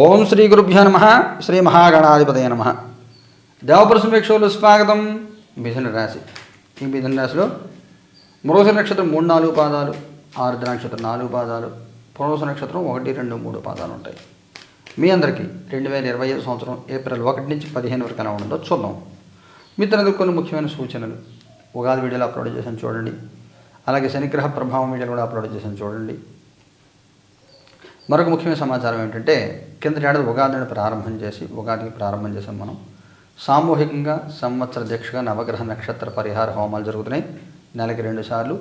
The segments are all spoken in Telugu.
ఓం శ్రీ గురుభ్యో నమ శ్రీ మహాగణాధిపతయ నమ. దేవపరసమేక్షలు స్వాగతం. మిథున రాశి. ఈ మిథున రాశిలో మృగశ నక్షత్రం మూడు నాలుగు పాదాలు ఆరుద్ర నక్షత్రం నాలుగు పాదాలు పునరుస నక్షత్రం ఒకటి రెండు మూడు పాదాలు ఉంటాయి. మీ అందరికీ రెండు వేల ఇరవై ఐదు సంవత్సరం ఏప్రిల్ ఒకటి నుంచి పదిహేను వరకు ఎలా ఉండదో చూద్దాం. మిత్రులకు కొన్ని ముఖ్యమైన సూచనలు. ఉగాది వీడియోలో అప్లోడ్ చేసాను చూడండి. అలాగే శనిగ్రహ ప్రభావం వీడియోలు కూడా అప్లోడ్ చేసాను చూడండి. మరొక ముఖ్యమైన సమాచారం ఏంటంటే కిందటి ఏడాది ఉగాదిని ప్రారంభం చేసి ఉగాదికి ప్రారంభం చేసాం మనం. సామూహికంగా సంవత్సర దీక్షగా నవగ్రహ నక్షత్ర పరిహార హోమాలు జరుగుతున్నాయి. నెలకి రెండు సార్లు.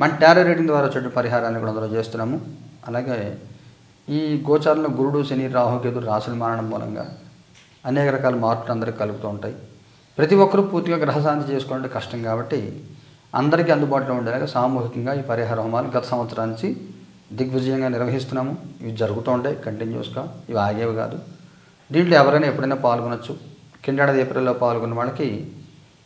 మన టారో రేటింగ్ ద్వారా వచ్చే పరిహారాన్ని కూడా అందులో చేస్తున్నాము. అలాగే ఈ గోచారంలో గురుడు శని రాహుకేతు రాసులు మారడం మూలంగా అనేక రకాల మార్పులు అందరికీ కలుగుతూ ఉంటాయి. ప్రతి ఒక్కరూ పూర్తిగా గ్రహశాంతి చేసుకోవడం కష్టం కాబట్టి అందరికీ అందుబాటులో ఉండేలాగా సామూహికంగా ఈ పరిహార హోమాలు గత సంవత్సరానికి దిగ్విజయంగా నిర్వహిస్తున్నాము. ఇవి జరుగుతూ ఉంటాయి కంటిన్యూస్గా. ఇవి ఆగేవి కాదు. దీంట్లో ఎవరైనా ఎప్పుడైనా పాల్గొనొచ్చు. కిందడది ఏప్రిల్లో పాల్గొన్న వాళ్ళకి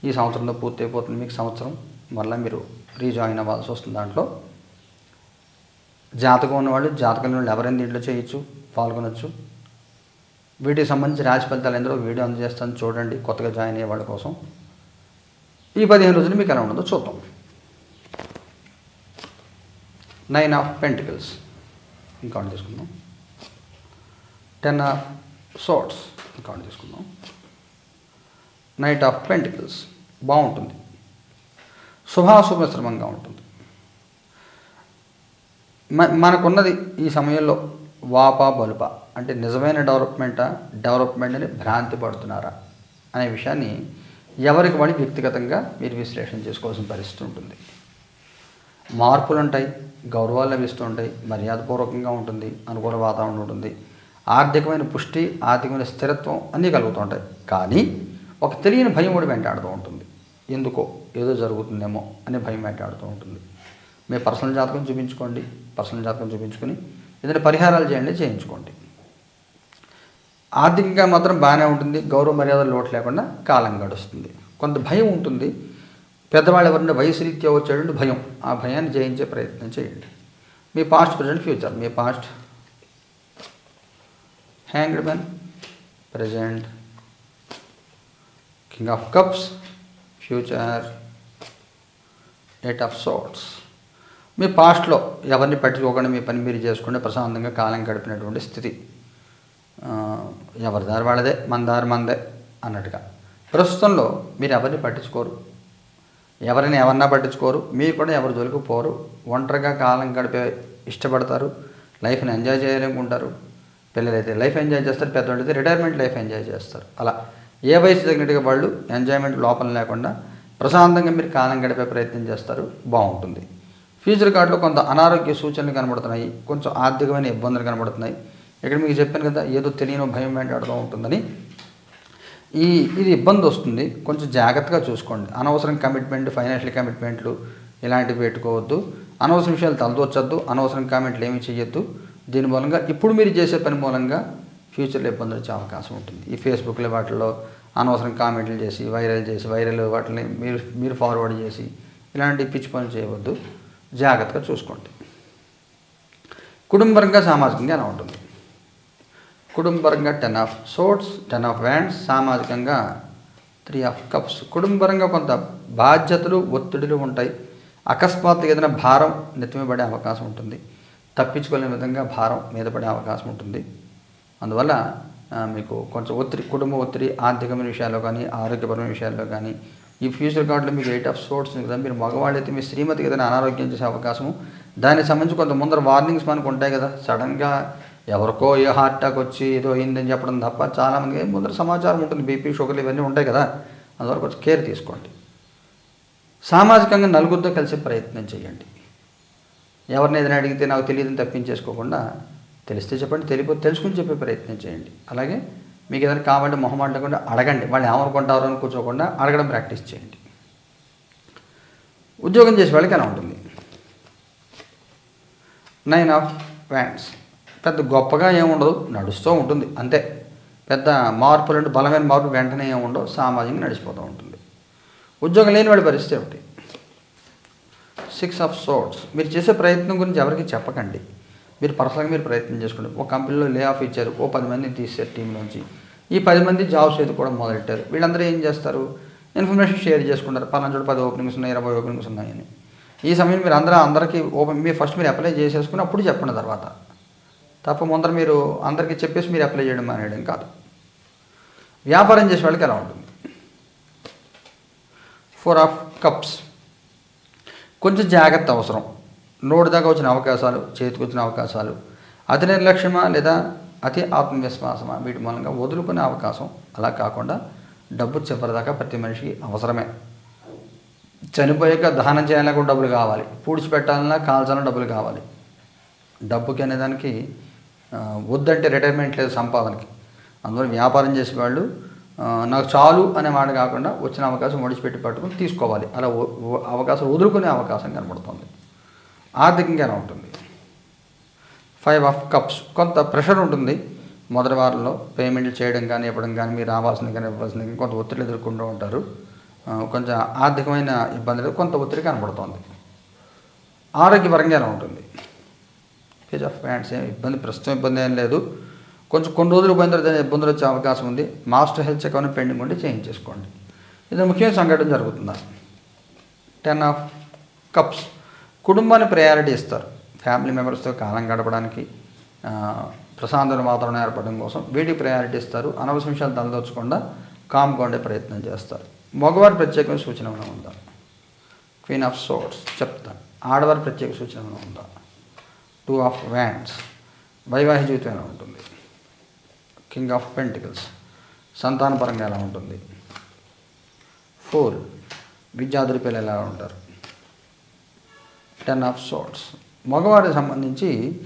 ఈ సంవత్సరంలో పూర్తి అయిపోతుంది మీకు సంవత్సరం. మళ్ళీ మీరు రీజాయిన్ అవ్వాల్సి వస్తుంది దాంట్లో. జాతకం ఉన్నవాళ్ళు జాతకం వాళ్ళు ఎవరైనా దీంట్లో చేయొచ్చు పాల్గొనొచ్చు. వీటికి సంబంధించి రాశి ఫలితాలు ఎందరో వీడియో అందజేస్తాను. చూడండి కొత్తగా జాయిన్ అయ్యే వాళ్ళ కోసం. ఈ పదిహేను రోజులు మీకు ఎలా ఉండదో చూద్దాం. నైన్ ఆఫ్ పెంటికల్స్ ఇంకౌంట్ తీసుకుందాం టెన్ ఆఫ్ సోట్స్ ఇంకౌంట్ తీసుకుందాం నైట్ ఆఫ్ పెంటికల్స్ బాగుంటుంది. శుభాశుభశ్రమంగా ఉంటుంది. మ మనకున్నది ఈ సమయంలో వాపా బలుప. అంటే నిజమైన డెవలప్మెంటా డెవలప్మెంట్ అని భ్రాంతి పడుతున్నారా అనే విషయాన్ని ఎవరికి వాడి వ్యక్తిగతంగా మీరు విశ్లేషణ చేసుకోవాల్సిన పరిస్థితి ఉంటుంది. మార్పులు ఉంటాయి గౌరవాలు లభిస్తూ ఉంటాయి మర్యాదపూర్వకంగా ఉంటుంది అనుకూల వాతావరణం ఉంటుంది. ఆర్థికమైన పుష్టి ఆర్థికమైన స్థిరత్వం అన్నీ కలుగుతూ ఉంటాయి కానీ ఒక తెలియని భయం కూడా వెంటాడుతూ ఉంటుంది. ఎందుకో? ఏదో జరుగుతుందేమో అనే భయం వెంటాడుతూ ఉంటుంది. మీ పర్సనల్ జాతకం చూపించుకోండి పర్సనల్ జాతకం చూపించుకొని ఏదైనా పరిహారాలు చేయండి చేయించుకోండి. ఆర్థికంగా మాత్రం బాగానే ఉంటుంది గౌరవ మర్యాదలు లోటు లేకుండా కాలం గడుస్తుంది. కొంత భయం ఉంటుంది పెద్దవాళ్ళు ఎవరైనా వయసు రీత్యా వచ్చేటువంటి భయం. ఆ భయాన్ని జయించే ప్రయత్నం చేయండి. మీ past present future me past hanged men present king of cups future eight of swords మీ పాస్ట్లో ఎవరిని పట్టించుకోకుండా మీ పని మీరు చేసుకుంటే ప్రశాంతంగా కాలం గడిపినటువంటి స్థితి. ఎవరిదారు ఎవరి దారి వాళ్ళదే? మన దారి మనదే అన్నట్టుగా. ప్రస్తుతంలో మీరు ఎవరిని పట్టించుకోరు. ఎవరిని ఎవరన్నా పట్టించుకోరు. మీరు కూడా ఎవరి జోలికి పోరు. ఒంటరిగా కాలం గడిపే ఇష్టపడతారు. లైఫ్ని ఎంజాయ్ చేయాలనుకుంటారు పిల్లలైతే లైఫ్ ఎంజాయ్ చేస్తారు. పెద్దవాళ్ళు అయితే రిటైర్మెంట్ లైఫ్ ఎంజాయ్ చేస్తారు. అలా ఏ వయసు తగినట్టుగా వాళ్ళు ఎంజాయ్మెంట్ లోపల లేకుండా ప్రశాంతంగా మీరు కాలం గడిపే ప్రయత్నం చేస్తారు. బాగుంటుంది. ఫ్యూచర్ కార్డులో కొంత అనారోగ్య సూచనలు కనబడుతున్నాయి. కొంచెం ఆర్థికమైన ఇబ్బందులు కనబడుతున్నాయి. ఇక్కడ మీకు చెప్పాను కదా ఏదో తెలియని భయం వెంటాడుతూ ఉంటుందని. ఈ ఇది ఇబ్బంది వస్తుంది. కొంచెం జాగ్రత్తగా చూసుకోండి. అనవసరం కమిట్మెంట్ ఫైనాన్షియల్ కమిట్మెంట్లు ఇలాంటివి పెట్టుకోవద్దు. అనవసరం విషయాలు తలదోచొద్దు అనవసరం కామెంట్లు ఏమీ చేయొద్దు దీని మూలంగా ఇప్పుడు మీరు చేసే పని మూలంగా ఫ్యూచర్లో ఇబ్బంది వచ్చే అవకాశం ఉంటుంది. ఈ ఫేస్బుక్లో వాటిల్లో అనవసరం కామెంట్లు చేసి వైరల్ చేసి వైరల్ వాటిని మీరు మీరు ఫార్వర్డ్ చేసి ఇలాంటి పిచ్చి పనులు చేయవద్దు. జాగ్రత్తగా చూసుకోండి. కుటుంబరంగా సామాజికంగా ఎలా ఉంటుంది? కుటుంబరంగా ten of swords ten of wands సామాజికంగా త్రీ ఆఫ్ కప్స్ కుటుంబరంగా కొంత బాధ్యతలు ఒత్తిడులు ఉంటాయి. అకస్మాత్తుగా ఏదైనా భారం నెత్తిమీపడే అవకాశం ఉంటుంది. తప్పించుకోలేని విధంగా భారం మీద పడే అవకాశం ఉంటుంది. అందువల్ల మీకు కొంచెం ఒత్తిడి కుటుంబ ఒత్తిడి ఆర్థికమైన విషయాల్లో కానీ ఆరోగ్యపరమైన విషయాల్లో కానీ ఈ ఫ్యూచర్ కార్డులో మీకు ఎయిట్ ఆఫ్ సోర్ట్స్ కదా మీరు మగవాళ్ళైతే మీ శ్రీమతికి ఏదైనా అనారోగ్యం చేసే అవకాశము. దానికి సంబంధించి కొంత ముందర వార్నింగ్స్ మనకు ఉంటాయి కదా. సడన్గా ఎవరికో ఏ హార్ట్ అటాక్ వచ్చి ఏదో అయిందని చెప్పడం తప్ప చాలామందికి ముందర సమాచారం ఉంటుంది బీపీ షుగర్లు ఇవన్నీ ఉంటాయి కదా. అందువల్ల కొంచెం కేర్ తీసుకోండి. సామాజికంగా నలుగురితో కలిసి ప్రయత్నం చేయండి. ఎవరిని ఏదైనా అడిగితే నాకు తెలియదని తప్పించేసుకోకుండా తెలిస్తే చెప్పండి తెలియకపోతే తెలుసుకుని చెప్పే ప్రయత్నం చేయండి. అలాగే మీకు ఏదైనా కావాలంటే మొహం అడగకుండా అడగండి. వాళ్ళు ఏమనుకుంటారు అని కూర్చోకుండా అడగడం ప్రాక్టీస్ చేయండి. ఉద్యోగం చేసే వాళ్ళకి ఎలా ఉంటుంది? నైన్ ఆఫ్ వ్యాండ్స్ పెద్ద గొప్పగా ఏముండదు నడుస్తూ ఉంటుంది అంతే. పెద్ద మార్పులు అంటే బలమైన మార్పులు వెంటనే ఏముండవు సామాజికంగా నడిచిపోతూ ఉంటుంది. ఉద్యోగం లేని వాడి పరిస్థితి ఒకటి సిక్స్ ఆఫ్ సోట్స్ మీరు చేసే ప్రయత్నం గురించి ఎవరికి చెప్పకండి. మీరు పర్సనల్గా మీరు ప్రయత్నం చేసుకోండి. ఒక కంపెనీలో లే ఆఫ్ ఇచ్చారు ఓ పది మందిని తీసారు టీం నుంచి ఈ పది మంది జాబ్స్ కూడా మొదలెట్టారు. వీళ్ళందరూ ఏం చేస్తారు? ఇన్ఫర్మేషన్ షేర్ చేసుకుంటారు. పలానా చోటు పది ఓపెనింగ్స్ ఉన్నాయి ఇరవై ఓపెనింగ్స్ ఉన్నాయని. ఈ సమయం మీరు అందరూ అందరికీ ఓపెన్ మీరు ఫస్ట్ మీరు అప్లై చేసేసుకుని అప్పుడు చెప్పండి తర్వాత. తప్ప ముందర మీరు అందరికీ చెప్పేసి మీరు అప్లై చేయడం మానేయడం కాదు. వ్యాపారం చేసే వాళ్ళకి ఎలా ఉంటుంది? ఫోర్ ఆఫ్ కప్స్ కొంచెం జాగ్రత్త అవసరం. నోటి దాకా వచ్చిన అవకాశాలు చేతికి వచ్చిన అవకాశాలు. అతి నిర్లక్ష్యమా లేదా అతి ఆత్మవిశ్వాసమా? వీటి మూలంగా వదులుకునే అవకాశం అలా కాకుండా డబ్బు చివరిదాకా ప్రతి మనిషికి అవసరమే. చనిపోయాక దహనం చేయాలన్నా కూడా డబ్బులు కావాలి. పూడ్చిపెట్టాలన్నా కాల్చాలన్నా డబ్బులు కావాలి. డబ్బుకి అనేదానికి వద్దంటే రిటైర్మెంట్ లేదు సంపాదనకి. అందువల్ల వ్యాపారం చేసేవాళ్ళు వాళ్ళు నాకు చాలు అనే మాట కాకుండా వచ్చిన అవకాశం ఒడిచిపెట్టి పట్టుకుని తీసుకోవాలి. అలా అవకాశం వదులుకునే అవకాశం కనబడుతుంది. ఆర్థికంగా ఉంటుంది. ఫైవ్ ఆఫ్ కప్స్ కొంత ప్రెషర్ ఉంటుంది. మొదటి వారంలో పేమెంట్లు చేయడం కానీ ఇవ్వడం కానీ మీరు రావాల్సింది కానీ ఇవ్వాల్సింది కానీ కొంత ఒత్తిడి ఎదుర్కొంటూ ఉంటారు. కొంచెం ఆర్థికమైన ఇబ్బందులు కొంత ఒత్తిడి కనబడుతుంది. ఆరోగ్యపరంగా ఎలా ఉంటుంది. పేజ్ ఆఫ్ ప్యాంట్స్ ఏం ఇబ్బంది ప్రస్తుతం ఇబ్బంది ఏం లేదు. కొంచెం కొన్ని రోజులు పోయిన తర్వాత ఇబ్బందులు వచ్చే అవకాశం ఉంది. మాస్టర్ హెల్త్ చెక్ అని పెండింగ్ ఉండి చేంజ్ చేసుకోండి ఇది ముఖ్యమైన సంఘటన జరుగుతుందా? Ten of cups. కుటుంబాన్ని ప్రయారిటీ ఇస్తారు. ఫ్యామిలీ మెంబర్స్తో కాలం గడపడానికి ప్రశాంతమైన వాతావరణం ఏర్పడడం కోసం వీటికి ప్రయారిటీ ఇస్తారు. అనవసర విషయాలు తలదొచ్చకుండా కామ్గా ఉండే ప్రయత్నం చేస్తారు. మగవారి ప్రత్యేకమైన సూచన ఉందా? క్వీన్ ఆఫ్ సోర్స్ చెప్తాను. ఆడవారి ప్రత్యేక సూచన ఉందా? టూ ఆఫ్ వ్యాండ్స్ వైవాహిక జీవితం ఎలా ఉంటుంది? King of pentacles. సంతానపరంగా ఎలా ఉంటుంది? ఫోర్. విద్యార్థుల పిల్లలు ఎలా ఉంటారు? టెన్ ఆఫ్ సోట్స్ మగవారికి సంబంధించి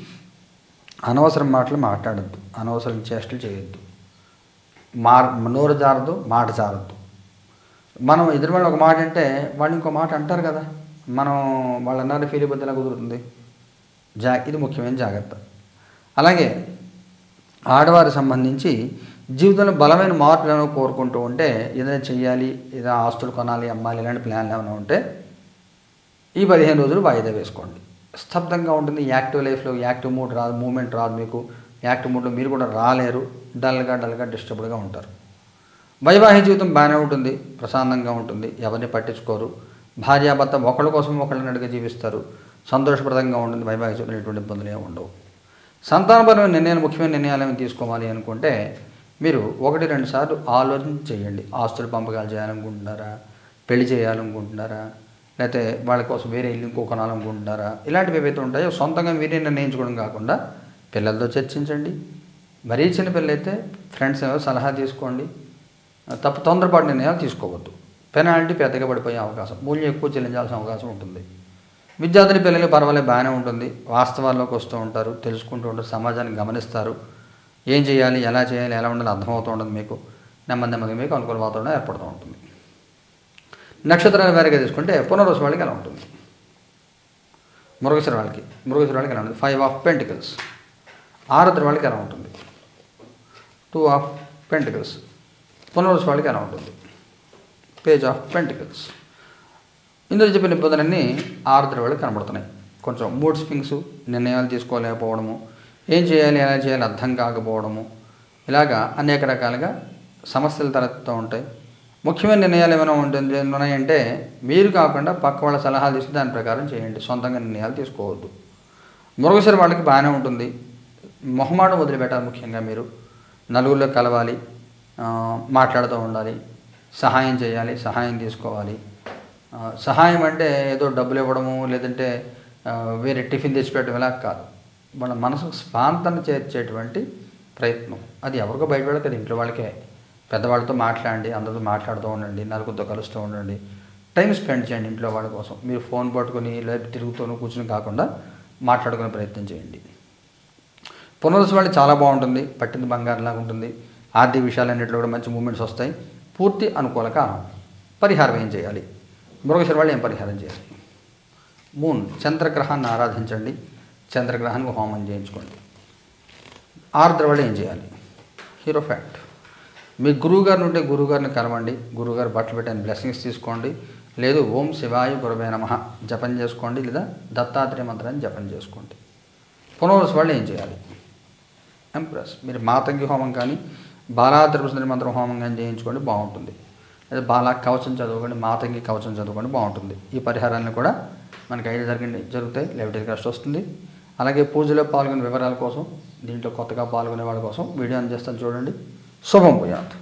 అనవసరం మాటలు మాట్లాడద్దు. అనవసరం చేష్టలు చేయొద్దు. మా నోరు జారదు మాట జారద్దు. మనం ఎదురు వాళ్ళు ఒక మాట అంటే వాళ్ళు ఇంకో మాట అంటారు కదా. మనం వాళ్ళు అన్నారు ఫీల్ ఇబ్బంది ఎలా కుదురుతుంది? జా ఇది ముఖ్యమైన జాగ్రత్త. అలాగే ఆడవారికి సంబంధించి జీవితంలో బలమైన మార్పులను కోరుకుంటూ ఉంటే ఏదైనా చేయాలి ఏదైనా ఆస్తులు కొనాలి అమ్మాలి ఇలాంటి ప్లాన్లు ఏమైనా ఉంటే ఈ పదిహేను రోజులు వాయిదా వేసుకోండి. స్తబ్దంగా ఉంటుంది యాక్టివ్ లైఫ్లో యాక్టివ్ మూడ్ రాదు మూమెంట్ రాదు మీకు. యాక్టివ్ మూడ్లో మీరు కూడా రాలేరు డల్గా డల్గా డిస్టర్బ్డ్గా ఉంటారు. వైవాహిక జీవితం బాగానే ఉంటుంది ప్రశాంతంగా ఉంటుంది ఎవరిని పట్టించుకోరు. భార్యాభర్త ఒకళ్ళ కోసం ఒకళ్ళని అడిగి జీవిస్తారు. సంతోషప్రదంగా ఉంటుంది వైవాహిక ఎటువంటి ఇబ్బందులు ఏమి ఉండవు. సంతానపరమైన నిర్ణయాలు ముఖ్యమైన నిర్ణయాలు ఏమైనా తీసుకోవాలి అనుకుంటే మీరు ఒకటి రెండు సార్లు ఆలోచన చేయండి ఆస్తులు పంపకాలు చేయాలనుకుంటున్నారా? పెళ్ళి చేయాలనుకుంటున్నారా? లేకపోతే వాళ్ళ కోసం వేరే ఇల్లు ఇంకో కొనాలనుకుంటున్నారా? ఇలాంటివి ఏవైతే ఉంటాయో సొంతంగా మీరే నిర్ణయించుకోవడం కాకుండా పిల్లలతో చర్చించండి. మరీ చిన్న పిల్లలైతే ఫ్రెండ్స్ ఏమో సలహా తీసుకోండి. తప్ప తొందరపాటు నిర్ణయాలు తీసుకోవద్దు. పెనాల్టీ పెద్దగా పడిపోయే అవకాశం మూల్యం ఎక్కువ చెల్లించాల్సిన అవకాశం ఉంటుంది. విద్యార్థుల పిల్లలు పర్వాలేదు బాగానే ఉంటుంది. వాస్తవాల్లోకి వస్తూ ఉంటారు తెలుసుకుంటూ ఉంటారు సమాజాన్ని గమనిస్తారు. ఏం చేయాలి ఎలా చేయాలి ఎలా ఉండాలి అర్థమవుతూ ఉంటుంది మీకు. నెమ్మది నెమ్మది మీకు అనుకూల వాతావరణం ఏర్పడుతూ ఉంటుంది. నక్షత్రాలు వేరేగా తీసుకుంటే పునరుస వాళ్ళకి ఎలా ఉంటుంది? మృగశిర వాళ్ళకి మృగశిర వాళ్ళకి ఎలా ఉంటుంది? ఫైవ్ ఆఫ్ పెంటికల్స్ ఆరుద్ర వాళ్ళకి ఎలా ఉంటుంది? టూ ఆఫ్ పెంటికల్స్ పునరుస వాళ్ళకి ఎలా ఉంటుంది? పేజ్ ఆఫ్ పెంటికల్స్ ఇందులో చెప్పిన ఇబ్బందులన్నీ ఆరుద్ర వాళ్ళకి కనబడుతున్నాయి. కొంచెం మూడ్ స్వింగ్స్ నిర్ణయాలు తీసుకోలేకపోవడము ఏం చేయాలి ఎలా చేయాలి అర్థం కాకపోవడము ఇలాగా అనేక రకాలుగా సమస్యలు తలెత్తుతూ ఉంటాయి. ముఖ్యమైన నిర్ణయాలు ఏమైనా ఉంటుంది ఉన్నాయంటే మీరు కాకుండా పక్క వాళ్ళ సలహాలు తీసుకుని దాని ప్రకారం చేయండి. సొంతంగా నిర్ణయాలు తీసుకోవద్దు. మృగశిర వాళ్ళకి బాగానే ఉంటుంది. మొహమాటం వదిలిపెట్టాలి ముఖ్యంగా మీరు. నలుగురిలో కలవాలి మాట్లాడుతూ ఉండాలి సహాయం చేయాలి సహాయం తీసుకోవాలి. సహాయం అంటే ఏదో డబ్బులు ఇవ్వడము లేదంటే వేరే టిఫిన్ తెచ్చిపెట్టడం ఇలా కాదు. మన మనసుకు స్వాంతన చేర్చేటువంటి ప్రయత్నం. అది ఎవరికో బయట వాళ్ళకి అది ఇంట్లో వాళ్ళకే. పెద్దవాళ్ళతో మాట్లాడండి అందరితో మాట్లాడుతూ ఉండండి నలుగురితో కలుస్తూ ఉండండి. టైం స్పెండ్ చేయండి ఇంట్లో వాళ్ళ కోసం. మీరు ఫోన్ పట్టుకొని లేదా తిరుగుతూనూ కూర్చుని కాకుండా మాట్లాడుకునే ప్రయత్నం చేయండి. పునరుస వాళ్ళు చాలా బాగుంటుంది. పట్టింది బంగారంలాగా ఉంటుంది. ఆర్థిక విషయాలన్నింటిలో కూడా మంచి మూమెంట్స్ వస్తాయి. పూర్తి అనుకూల కాలం పరిహారం ఏం చేయాలి? మృగశిర వాళ్ళు ఏం పరిహారం చేయాలి? మూన్ చంద్రగ్రహాన్ని ఆరాధించండి. చంద్రగ్రహానికి హోమం చేయించుకోండి. ఆర్ద్ర వాళ్ళు ఏం చేయాలి? హీరో ఫ్యాక్ట్ మీ గురువుగారిని ఉంటే గురువుగారిని కలవండి. గురువుగారు బట్టలు పెట్టని బ్లెస్సింగ్స్ తీసుకోండి. లేదు ఓం శివాయ గురవే నమ జపం చేసుకోండి. లేదా దత్తాత్రేయ మంత్రాన్ని జపం చేసుకోండి. పునర్వసు వాళ్ళు ఏం చేయాలి? ఎంప్రెస్ మీరు మాతంగి హోమం కానీ బాలాద్రపుసుందరి మంత్రం హోమం కానీ చేయించుకోండి బాగుంటుంది. లేదా బాలా కవచం చదువుకోండి మాతంగి కవచం చదువుకోండి బాగుంటుంది. ఈ పరిహారాలను కూడా మనకి ఐదు జరిగింది జరుగుతాయి లెవెటరీ కష్ట వస్తుంది. అలాగే పూజలో పాల్గొనే వివరాల కోసం దీంట్లో కొత్తగా పాల్గొనే వాళ్ళ కోసం వీడియో అందజేస్తాను. చూడండి. శుభం పోయాత్